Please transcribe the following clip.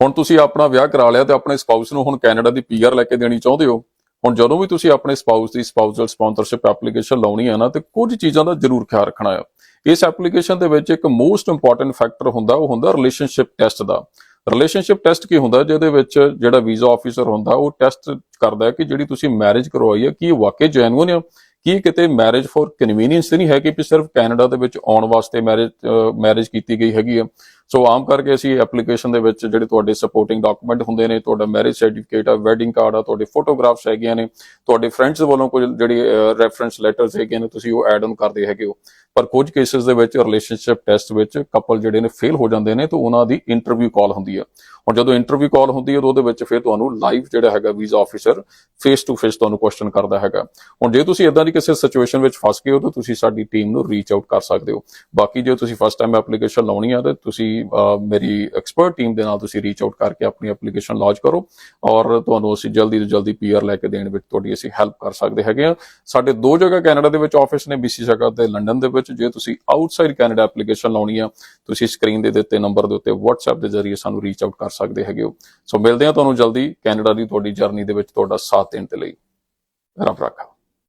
ਹੁਣ ਤੁਸੀਂ ਆਪਣਾ ਵਿਆਹ ਕਰਾ ਲਿਆ ਤੇ ਆਪਣੇ ਸਪਾਊਸ ਨੂੰ ਹੁਣ ਕੈਨੇਡਾ ਦੀ ਪੀਆਰ ਲੈ ਕੇ ਦੇਣੀ ਚਾਹੁੰਦੇ ਹੋ। ਹੁਣ ਜਦੋਂ ਵੀ ਤੁਸੀਂ ਆਪਣੇ ਸਪਾਊਸ ਦੀ ਸਪਾਊਸਲ ਸਪਾਂਸਰਸ਼ਿਪ ਐਪਲੀਕੇਸ਼ਨ ਲਾਉਣੀ ਹੈ ਨਾ, ਤੇ ਕੁਝ ਚੀਜ਼ਾਂ ਦਾ ਜ਼ਰੂਰ ਖਿਆਲ ਰੱਖਣਾ ਹੈ ਇਸ ਐਪਲੀਕੇਸ਼ਨ ਦੇ ਵਿੱਚ ਇੱਕ ਮੋਸਟ ਇੰਪੋਰਟੈਂਟ ਫੈਕਟਰ ਹੁੰਦਾ, ਉਹ ਹੁੰਦਾ ਰਿਲੇਸ਼ਨਸ਼ਿਪ ਟੈਸਟ ਦਾ। ਰਿਲੇਸ਼ਨਸ਼ਿਪ ਟੈਸਟ ਕੀ ਹੁੰਦਾ, ਜਿਹਦੇ ਵਿੱਚ ਜਿਹੜਾ ਵੀਜ਼ਾ ਆਫੀਸਰ ਹੁੰਦਾ, ਉਹ ਟੈਸਟ ਕਰਦਾ ਹੈ ਕਿ ਜਿਹੜੀ ਤੁਸੀਂ ਮੈਰਿਜ ਕਰਵਾਈ ਹੈ ਕੀ ਇਹ ਵਾਕਈ ਜੈਨੂਇਨ ਹੈ ਕੀ ਕਿਤੇ ਮੈਰਿਜ ਫॉर ਕਨਵੀਨੀਅੰਸ ਨਹੀਂ ਹੈ ਕਿ ਵੀ ਸਿਰਫ ਕੈਨੇਡਾ ਦੇ ਵਿੱਚ ਆਉਣ ਵਾਸਤੇ ਮੈਰਿਜ ਮੈਰਿਜ ਕੀਤੀ ਗਈ ਹੈਗੀ ਹੈ ਸੋ ਆਮ ਕਰਕੇ ਅਸੀਂ ਐਪਲੀਕੇਸ਼ਨ ਦੇ ਵਿੱਚ ਜਿਹੜੇ ਤੁਹਾਡੇ ਸਪੋਰਟਿੰਗ ਡਾਕੂਮੈਂਟ ਹੁੰਦੇ ਨੇ, ਤੁਹਾਡਾ ਮੈਰਿਜ ਸਰਟੀਫਿਕੇਟ ਆ ਵੈਡਿੰਗ ਕਾਰਡ ਆ, ਤੁਹਾਡੇ ਫੋਟੋਗ੍ਰਾਫਸ ਹੈਗੀਆਂ ਨੇ, ਤੁਹਾਡੇ ਫਰੈਂਡਸ ਵੱਲੋਂ ਕੁਝ ਜਿਹੜੀ ਰੈਫਰੈਂਸ ਲੈਟਰਸ ਹੈਗੇ ਨੇ, ਤੁਸੀਂ ਉਹ ਐਡ ਆਨ ਕਰਦੇ ਹੈਗੇ ਹੋ। ਪਰ ਕੁਝ ਕੇਸਿਸ ਦੇ ਵਿੱਚ ਰਿਲੇਸ਼ਨਸ਼ਿਪ ਟੈਸਟ ਵਿੱਚ ਕਪਲ ਜਿਹੜੇ ਨੇ ਫੇਲ ਹੋ ਜਾਂਦੇ ਨੇ, ਤਾਂ ਉਹਨਾਂ ਦੀ ਇੰਟਰਵਿਊ ਕਾਲ ਹੁੰਦੀ ਹੈ ਹੁਣ ਜਦੋਂ ਇੰਟਰਵਿਊ ਕਾਲ ਹੁੰਦੀ ਹੈ ਤਾਂ ਉਹਦੇ ਵਿੱਚ ਫਿਰ ਤੁਹਾਨੂੰ ਲਾਈਵ ਜਿਹੜਾ ਹੈਗਾ visa officer face to face ਤੁਹਾਨੂੰ ਕੁਐਸਚਨ ਕਰਦਾ ਹੈਗਾ। ਹੁਣ ਜੇ ਤੁਸੀਂ ਇਦਾਂ ਦੀ ਕਿਸੇ ਸਿਚੁਏਸ਼ਨ ਵਿੱਚ ਫਸ ਗਏ ਹੋ ਤਾਂ ਤੁਸੀਂ ਸਾਡੀ ਟੀਮ ਨੂੰ ਰੀਚ ਆਊਟ ਕਰ ਸਕਦੇ ਹੋ। ਬਾਕੀ ਜੇ ਤੁਸੀਂ ਫਸਟ ਟਾਈਮ ਐਪਲੀਕੇਸ਼ਨ ਲਾਉਣੀ ਆ ਤਾਂ ਤੁਸੀਂ ਮੇਰੀ ਐਕਸਪਰਟ ਟੀਮ ਦੇ ਨਾਲ ਤੁਸੀਂ ਰੀਚ ਆਊਟ ਕਰਕੇ ਆਪਣੀ ਐਪਲੀਕੇਸ਼ਨ ਲੌਂਚ ਕਰੋ ਔਰ ਤੁਹਾਨੂੰ ਅਸੀਂ ਜਲਦੀ ਤੋਂ ਜਲਦੀ ਪੀਆਰ ਲੈ ਕੇ ਦੇਣ ਵਿੱਚ ਤੁਹਾਡੀ ਅਸੀਂ ਹੈਲਪ ਕਰ ਸਕਦੇ ਹੈਗੇ ਆ। ਸਾਡੇ ਦੋ ਜਗ੍ਹਾ ਕੈਨੇਡਾ ਦੇ ਵਿੱਚ ਆਫਿਸ ਨੇ BC ਜਗ੍ਹਾ ਤੇ ਲੰਡਨ ਦੇ ਵਿੱਚ। ਜੇ ਤੁਸੀਂ ਆਊਟਸਾਈਡ ਕੈਨੇਡਾ ਐਪਲੀਕੇਸ਼ਨ ਲਾਉਣੀ ਆ, ਤੁਸੀਂ ਸਕਰੀਨ ਦੇ ਦਿੱਤੇ ਨੰਬਰ ਦੇ ਉੱਤੇ WhatsApp ਦੇ ਜ਼ਰੀਏ ਸਾਨੂੰ ਰੀਚ ਆਊਟ ਕਰ ਸਕਦੇ ਹੈਗੇ ਹੋ। ਸੋ ਮਿਲਦੇ ਆ ਤੁਹਾਨੂੰ ਜਲਦੀ। ਕੈਨੇਡਾ ਦੀ ਤੁਹਾਡੀ ਜਰਨੀ ਦੇ ਵਿੱਚ ਤੁਹਾਡਾ ਸਾਥ ਦੇਣ ਦੇ ਲਈ। ਰੱਬ ਰੱਖਾ।